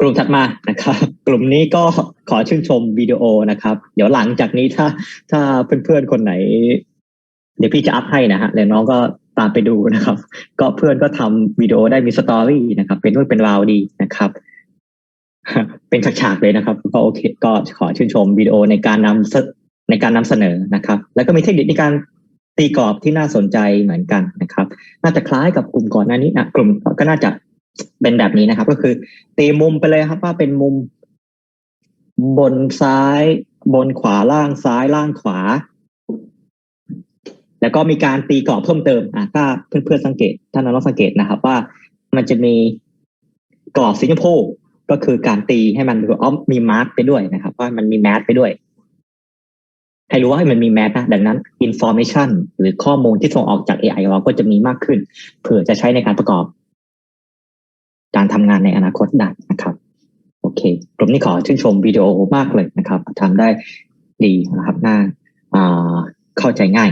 กลุ่มถัดมานะครับ กลุ่มนี้ก็ขอชื่นชมวิดีโอนะครับ เดี๋ยวหลังจากนี้ถ้าถ้าเพื่อนๆคนไหน เดี๋ยวพี่จะอัพให้นะฮะแล้วน้องก็ตามไปดูนะครับ ก็เพื่อนก็ทำวิดีโอได้มีสตอรี่นะครับ เป็นเรื่องเป็นราวดีนะครับ เป็นฉากๆเลยนะครับ ก็โอเค ก็ขอชื่นชมวิดีโอในการนำเสในการนำเสนอนะครับ แล้วก็มีเทคนิคในการตีกรอบที่น่าสนใจเหมือนกันนะครับ น่าจะคล้ายกับกลุ่มก่อนหน้านี้นะกลุ่มก็น่าจะ เป็นแบบนี้นะครับ ก็คือ ตีมุมไปเลยครับว่าเป็นมุม บนซ้าย บนขวาล่างซ้ายล่างขวา แล้วก็มีการตีกรอบเพิ่มเติมอะถ้าเพื่อนๆสังเกตท่านน้องสังเกตนะครับ ว่ามันจะมีกรอบสีชมพูก็คือการตีให้มันอ๋อมีมาร์กไปด้วยนะครับว่ามันมีแมสไปด้วย ให้รู้ว่ามันมีแมสนะดังนั้น information หรือข้อมูลที่ส่งออกจาก AI เราก็จะมีมากขึ้น เผื่อจะใช้ในการประกอบ การทำงานในอนาคตได้นะครับโอเคกลุ่มนี้ขอชื่นชมวิดีโอมากเลยนะครับทำได้ดีนะครับน่าเข้าใจง่าย